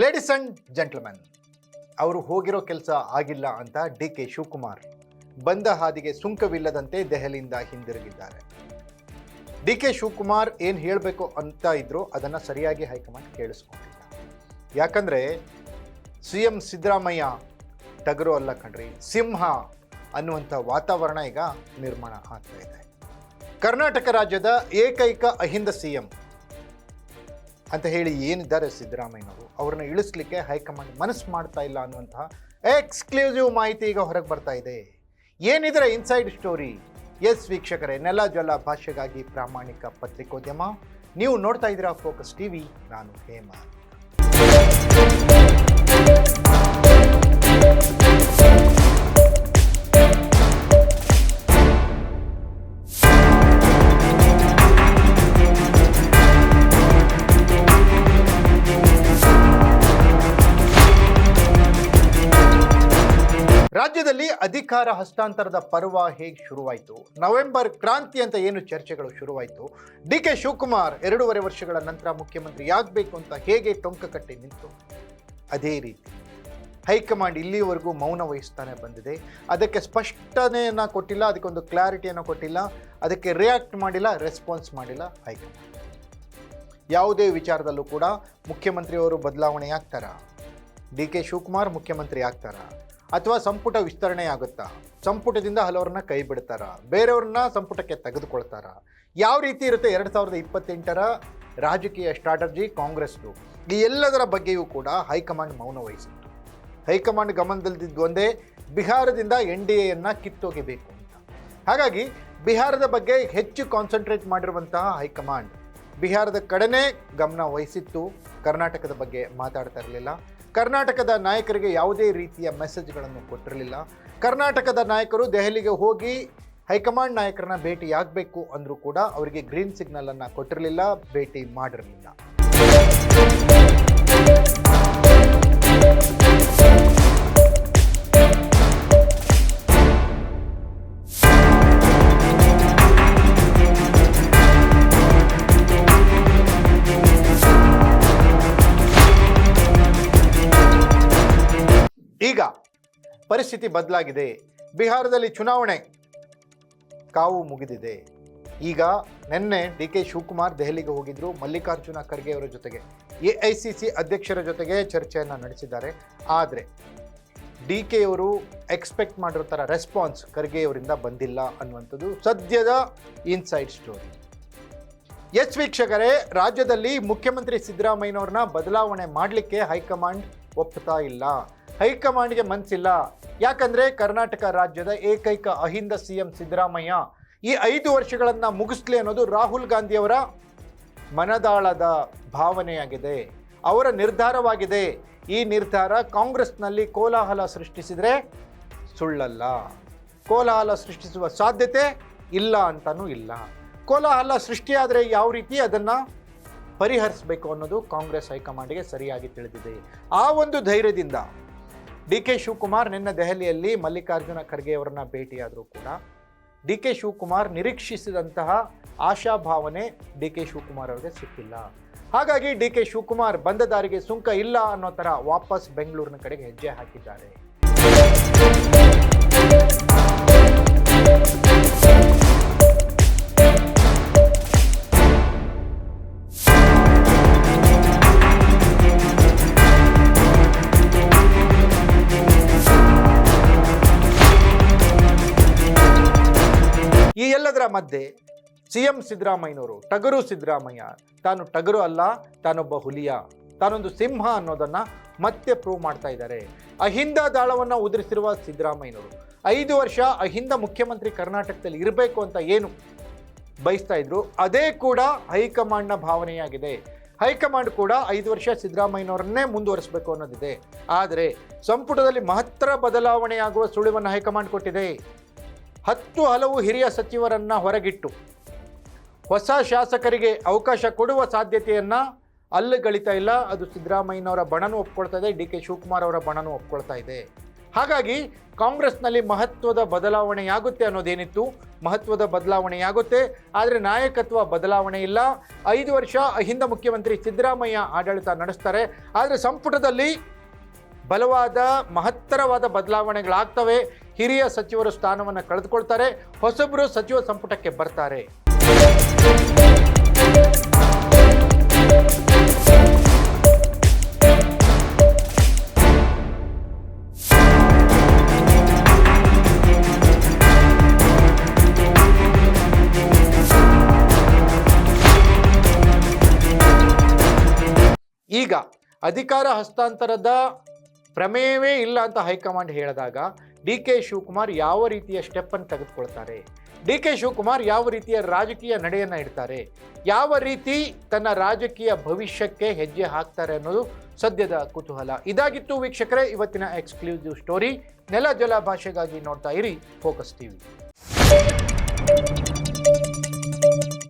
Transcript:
Ladies and gentleman ಅವರು ಹೋಗಿರೋ ಕೆಲಸ ಆಗಿಲ್ಲ ಅಂತ ಡಿ ಕೆ ಶಿವಕುಮಾರ್ ಬಂದ ಹಾದಿಗೆ ಸುಂಕವಿಲ್ಲದಂತೆ ದೆಹಲಿಯಿಂದ ಹಿಂದಿರುಗಿದ್ದಾರೆ. ಡಿ ಕೆ ಶಿವಕುಮಾರ್ ಏನು ಹೇಳಬೇಕು ಅಂತ ಇದ್ರು ಅದನ್ನು ಸರಿಯಾಗಿ ಹೈಕಮಾಂಡ್ ಕೇಳಿಸ್ಕೊಂಡಿಲ್ಲ. ಯಾಕಂದರೆ ಸಿ ಎಂ ಸಿದ್ದರಾಮಯ್ಯ ಟಗರು ಅಲ್ಲ ಕಣ್ರಿ, ಸಿಂಹ ಅನ್ನುವಂಥ ವಾತಾವರಣ ಈಗ ನಿರ್ಮಾಣ ಆಗ್ತಾ ಇದೆ. ಕರ್ನಾಟಕ ರಾಜ್ಯದ ಏಕೈಕ ಅಹಿಂದ ಸಿ ಎಂ ಅಂತ ಹೇಳಿ ಏನಿದ್ದಾರೆ ಸಿದ್ದರಾಮಯ್ಯನವರು, ಅವ್ರನ್ನ ಇಳಿಸ್ಲಿಕ್ಕೆ ಹೈಕಮಾಂಡ್ ಮನಸ್ಸು ಮಾಡ್ತಾ ಇಲ್ಲ ಅನ್ನುವಂತಹ ಎಕ್ಸ್ಕ್ಲೂಸಿವ್ ಮಾಹಿತಿ ಈಗ ಹೊರಗೆ ಬರ್ತಾ ಇದೆ. ಏನಿದ್ರೆ ಇನ್ಸೈಡ್ ಸ್ಟೋರಿ ಎಸ್ ವೀಕ್ಷಕರೇ, ನೆಲ ಜಲ ಭಾಷೆಗಾಗಿ ಪ್ರಾಮಾಣಿಕ ಪತ್ರಿಕೋದ್ಯಮ. ನೀವು ನೋಡ್ತಾ ಇದ್ದೀರಾ ಫೋಕಸ್ ಟಿವಿ ನಾನು ಹೇಮ ರಾಜ್ಯದಲ್ಲಿ ಅಧಿಕಾರ ಹಸ್ತಾಂತರದ ಪರ್ವ ಹೇಗೆ ಶುರುವಾಯಿತು? ನವೆಂಬರ್ ಕ್ರಾಂತಿ ಅಂತ ಏನು ಚರ್ಚೆಗಳು ಶುರುವಾಯಿತು? ಡಿ ಕೆ ಶಿವಕುಮಾರ್ ಎರಡೂವರೆ ವರ್ಷಗಳ ನಂತರ ಮುಖ್ಯಮಂತ್ರಿ ಆಗಬೇಕು ಅಂತ ಹೇಗೆ ಟೊಂಕ ಕಟ್ಟಿ ನಿಂತು? ಅದೇ ರೀತಿ, ಹೈಕಮಾಂಡ್ ಇಲ್ಲಿವರೆಗೂ ಮೌನ ವಹಿಸ್ತಾನೆ ಬಂದಿದೆ. ಅದಕ್ಕೆ ಸ್ಪಷ್ಟನೆಯನ್ನು ಕೊಟ್ಟಿಲ್ಲ, ಅದಕ್ಕೊಂದು ಕ್ಲಾರಿಟಿಯನ್ನು ಕೊಟ್ಟಿಲ್ಲ, ಅದಕ್ಕೆ ರಿಯಾಕ್ಟ್ ಮಾಡಿಲ್ಲ ರೆಸ್ಪಾನ್ಸ್ ಮಾಡಿಲ್ಲ ಹೈಕಮಾಂಡ್. ಯಾವುದೇ ವಿಚಾರದಲ್ಲೂ ಕೂಡ ಮುಖ್ಯಮಂತ್ರಿಯವರು ಬದಲಾವಣೆ ಆಗ್ತಾರಾ? ಡಿ ಕೆ ಶಿವಕುಮಾರ್ ಮುಖ್ಯಮಂತ್ರಿ ಆಗ್ತಾರಾ? ಅಥವಾ ಸಂಪುಟ ವಿಸ್ತರಣೆ ಆಗುತ್ತಾ? ಸಂಪುಟದಿಂದ ಹಲವರನ್ನ ಕೈ ಬಿಡ್ತಾರ? ಬೇರೆಯವ್ರನ್ನ ಸಂಪುಟಕ್ಕೆ ತೆಗೆದುಕೊಳ್ತಾರ? ಯಾವ ರೀತಿ ಇರುತ್ತೆ ಎರಡು ಸಾವಿರದ ಇಪ್ಪತ್ತೆಂಟರ ರಾಜಕೀಯ ಸ್ಟ್ರಾಟಜಿ ಕಾಂಗ್ರೆಸ್ದು? ಈ ಎಲ್ಲದರ ಬಗ್ಗೆಯೂ ಕೂಡ ಹೈಕಮಾಂಡ್ ಮೌನ ವಹಿಸಿತ್ತು. ಹೈಕಮಾಂಡ್ ಗಮನದಲ್ಲಿದ್ದು ಒಂದೇ, ಬಿಹಾರದಿಂದ ಎನ್ ಡಿ ಎಯನ್ನು ಕಿತ್ತೋಗಿಬೇಕು ಅಂತ. ಹಾಗಾಗಿ ಬಿಹಾರದ ಬಗ್ಗೆ ಹೆಚ್ಚು ಕಾನ್ಸಂಟ್ರೇಟ್ ಮಾಡಿರುವಂತಹ ಹೈಕಮಾಂಡ್ ಬಿಹಾರದ ಕಡೆನೇ ಗಮನ ವಹಿಸಿತ್ತು. ಕರ್ನಾಟಕದ ಬಗ್ಗೆ ಮಾತಾಡ್ತಾ ಇರಲಿಲ್ಲ. ಕರ್ನಾಟಕದ ನಾಯಕರಿಗೆ ಯಾವುದೇ ರೀತಿಯ ಮೆಸೇಜ್ಗಳನ್ನು ಕೊಟ್ಟಿರಲಿಲ್ಲ. ಕರ್ನಾಟಕದ ನಾಯಕರು ದೆಹಲಿಗೆ ಹೋಗಿ ಹೈಕಮಾಂಡ್ ನಾಯಕರನ್ನ ಭೇಟಿಯಾಗಬೇಕು ಅಂದರೂ ಕೂಡ ಅವರಿಗೆ ಗ್ರೀನ್ ಸಿಗ್ನಲನ್ನು ಕೊಟ್ಟಿರಲಿಲ್ಲ, ಭೇಟಿ ಮಾಡಿರಲಿಲ್ಲ. ಪರಿಸ್ಥಿತಿ ಬದಲಾಗಿದೆ. ಬಿಹಾರದಲ್ಲಿ ಚುನಾವಣೆ ಕಾವು ಮುಗಿದಿದೆ. ಈಗ ನಿನ್ನೆ ಡಿ ಕೆ ಶಿವಕುಮಾರ್ ದೆಹಲಿಗೆ ಹೋಗಿದ್ರು. ಮಲ್ಲಿಕಾರ್ಜುನ ಖರ್ಗೆ ಅವರ ಜೊತೆಗೆ ಎ ಐ ಸಿ ಸಿ ಅಧ್ಯಕ್ಷರ ಜೊತೆಗೆ ಚರ್ಚೆಯನ್ನು ನಡೆಸಿದ್ದಾರೆ. ಆದರೆ ಡಿ ಕೆ ಅವರು ಎಕ್ಸ್ಪೆಕ್ಟ್ ಮಾಡಿರೋ ಥರ ರೆಸ್ಪಾನ್ಸ್ ಖರ್ಗೆಯವರಿಂದ ಬಂದಿಲ್ಲ ಅನ್ನುವಂಥದ್ದು ಸದ್ಯದ ಇನ್ಸೈಡ್ ಸ್ಟೋರಿ. ಎಸ್ ವೀಕ್ಷಕರೇ, ರಾಜ್ಯದಲ್ಲಿ ಮುಖ್ಯಮಂತ್ರಿ ಸಿದ್ದರಾಮಯ್ಯನವ್ರನ್ನ ಬದಲಾವಣೆ ಮಾಡಲಿಕ್ಕೆ ಹೈಕಮಾಂಡ್ ಒಪ್ಪುತ್ತಾ ಇಲ್ಲ. ಹೈಕಮಾಂಡ್ಗೆ ಮನಸ್ಸಿಲ್ಲ ಯಾಕಂದ್ರೆ ಕರ್ನಾಟಕ ರಾಜ್ಯದ ಏಕೈಕ ಅಹಿಂದ ಸಿ ಎಂ ಸಿದ್ದರಾಮಯ್ಯ ಈ ಐದು ವರ್ಷಗಳನ್ನು ಮುಗಿಸ್ಲಿ ಅನ್ನೋದು ರಾಹುಲ್ ಗಾಂಧಿಯವರ ಮನದಾಳದ ಭಾವನೆಯಾಗಿದೆ. ಅವರ ನಿರ್ಧಾರವಾಗಿದೆ. ಈ ನಿರ್ಧಾರ ಕಾಂಗ್ರೆಸ್ನಲ್ಲಿ ಕೋಲಾಹಲ ಸೃಷ್ಟಿಸಿದರೆ ಸುಳ್ಳಲ್ಲ. ಕೋಲಾಹಲ ಸೃಷ್ಟಿಸುವ ಸಾಧ್ಯತೆ ಇಲ್ಲ ಅಂತಲೂ ಇಲ್ಲ. ಕೋಲಾಹಲ ಸೃಷ್ಟಿಯಾದರೆ ಯಾವ ರೀತಿ ಅದನ್ನು ಪರಿಹರಿಸಬೇಕು ಅನ್ನೋದು ಕಾಂಗ್ರೆಸ್ ಹೈಕಮಾಂಡ್ಗೆ ಸರಿಯಾಗಿ ತಿಳಿದಿದೆ. ಆ ಒಂದು ಧೈರ್ಯದಿಂದ ಡಿ ಕೆ ಶಿವಕುಮಾರ್ ನಿನ್ನೆ ದೆಹಲಿಯಲ್ಲಿ ಮಲ್ಲಿಕಾರ್ಜುನ ಖರ್ಗೆ ಅವರನ್ನ ಭೇಟಿಯಾದರೂ ಕೂಡ ಡಿ ಕೆ ಶಿವಕುಮಾರ್ ನಿರೀಕ್ಷಿಸಿದಂತಹ ಆಶಾಭಾವನೆ ಡಿ ಕೆ ಶಿವಕುಮಾರ್ ಅವರಿಗೆ ಸಿಕ್ಕಿಲ್ಲ. ಹಾಗಾಗಿ ಡಿ ಕೆ ಶಿವಕುಮಾರ್ ಬಂದ ದಾರಿಗೆ ಸುಂಕ ಇಲ್ಲ ಅನ್ನೋ ಥರ ವಾಪಸ್ ಬೆಂಗಳೂರಿನ ಕಡೆಗೆ ಹೆಜ್ಜೆ ಹಾಕಿದ್ದಾರೆ. ಈ ಎಲ್ಲದರ ಮಧ್ಯೆ ಸಿ ಎಂ ಸಿದ್ದರಾಮಯ್ಯನವರು, ಟಗರು ಸಿದ್ದರಾಮಯ್ಯ, ತಾನು ಟಗರು ಅಲ್ಲ, ತಾನೊಬ್ಬ ಹುಲಿಯ, ತಾನೊಂದು ಸಿಂಹ ಅನ್ನೋದನ್ನು ಮತ್ತೆ ಪ್ರೂವ್ ಮಾಡ್ತಾ ಇದ್ದಾರೆ. ಅಹಿಂದ ದಾಳವನ್ನು ಉದುರಿಸಿರುವ ಸಿದ್ದರಾಮಯ್ಯನವರು, ಐದು ವರ್ಷ ಅಹಿಂದ ಮುಖ್ಯಮಂತ್ರಿ ಕರ್ನಾಟಕದಲ್ಲಿ ಇರಬೇಕು ಅಂತ ಏನು ಬಯಸ್ತಾ ಇದ್ರು, ಅದೇ ಕೂಡ ಹೈಕಮಾಂಡ್ನ ಭಾವನೆಯಾಗಿದೆ. ಹೈಕಮಾಂಡ್ ಕೂಡ ಐದು ವರ್ಷ ಸಿದ್ದರಾಮಯ್ಯನವರನ್ನೇ ಮುಂದುವರಿಸಬೇಕು ಅನ್ನೋದಿದೆ. ಆದರೆ ಸಂಪುಟದಲ್ಲಿ ಮಹತ್ತರ ಬದಲಾವಣೆಯಾಗುವ ಸುಳಿವನ್ನು ಹೈಕಮಾಂಡ್ ಕೊಟ್ಟಿದೆ. ಹತ್ತು ಹಲವು ಹಿರಿಯ ಸಚಿವರನ್ನು ಹೊರಗಿಟ್ಟು ಹೊಸ ಶಾಸಕರಿಗೆ ಅವಕಾಶ ಕೊಡುವ ಸಾಧ್ಯತೆಯನ್ನು ಅಲ್ಲಗಳಿತಾ ಇಲ್ಲ. ಅದು ಸಿದ್ದರಾಮಯ್ಯನವರ ಬಣನೂ ಒಪ್ಕೊಳ್ತಾ ಇದೆ, ಡಿ ಕೆ ಶಿವಕುಮಾರ್ ಅವರ ಬಣನೂ ಒಪ್ಕೊಳ್ತಾ ಇದೆ. ಹಾಗಾಗಿ ಕಾಂಗ್ರೆಸ್ನಲ್ಲಿ ಮಹತ್ವದ ಬದಲಾವಣೆಯಾಗುತ್ತೆ ಅನ್ನೋದೇನಿತ್ತು? ಮಹತ್ವದ ಬದಲಾವಣೆಯಾಗುತ್ತೆ. ಆದರೆ ನಾಯಕತ್ವ ಬದಲಾವಣೆ ಇಲ್ಲ. ಐದು ವರ್ಷ ಹಿಂದೆ ಮುಖ್ಯಮಂತ್ರಿ ಸಿದ್ದರಾಮಯ್ಯ ಆಡಳಿತ ನಡೆಸ್ತಾರೆ. ಆದರೆ ಸಂಪುಟದಲ್ಲಿ ಬಲವಾದ ಮಹತ್ತರವಾದ ಬದಲಾವಣೆಗಳಾಗ್ತವೆ. ಹಿರಿಯ ಸಚಿವರು ಸ್ಥಾನವನ್ನು ಕಳೆದುಕೊಳ್ತಾರೆ, ಹೊಸಬರು ಸಚಿವ ಸಂಪುಟಕ್ಕೆ ಬರ್ತಾರೆ. ಈಗ ಅಧಿಕಾರ ಹಸ್ತಾಂತರದ ಪ್ರಮೇಯವೇ ಇಲ್ಲ ಅಂತ ಹೈಕಮಾಂಡ್ ಹೇಳಿದಾಗ ಡಿ ಕೆ ಶಿವಕುಮಾರ್ ಯಾವ ರೀತಿಯ ಸ್ಟೆಪ್ಪನ್ನು ತೆಗೆದುಕೊಳ್ತಾರೆ? ಡಿ ಕೆ ಶಿವಕುಮಾರ್ ಯಾವ ರೀತಿಯ ರಾಜಕೀಯ ನಡೆಯನ್ನು ಇಡ್ತಾರೆ? ಯಾವ ರೀತಿ ತನ್ನ ರಾಜಕೀಯ ಭವಿಷ್ಯಕ್ಕೆ ಹೆಜ್ಜೆ ಹಾಕ್ತಾರೆ ಅನ್ನೋದು ಸದ್ಯದ ಕುತೂಹಲ. ಇದಾಗಿತ್ತು ವೀಕ್ಷಕರೇ, ಇವತ್ತಿನ ಎಕ್ಸ್ಕ್ಲೂಸಿವ್ ಸ್ಟೋರಿ ನೆಲ ಜಲ ಭಾಷೆಗಾಗಿ ನೋಡ್ತಾ ಇರಿ ಫೋಕಸ್ ಟಿವಿ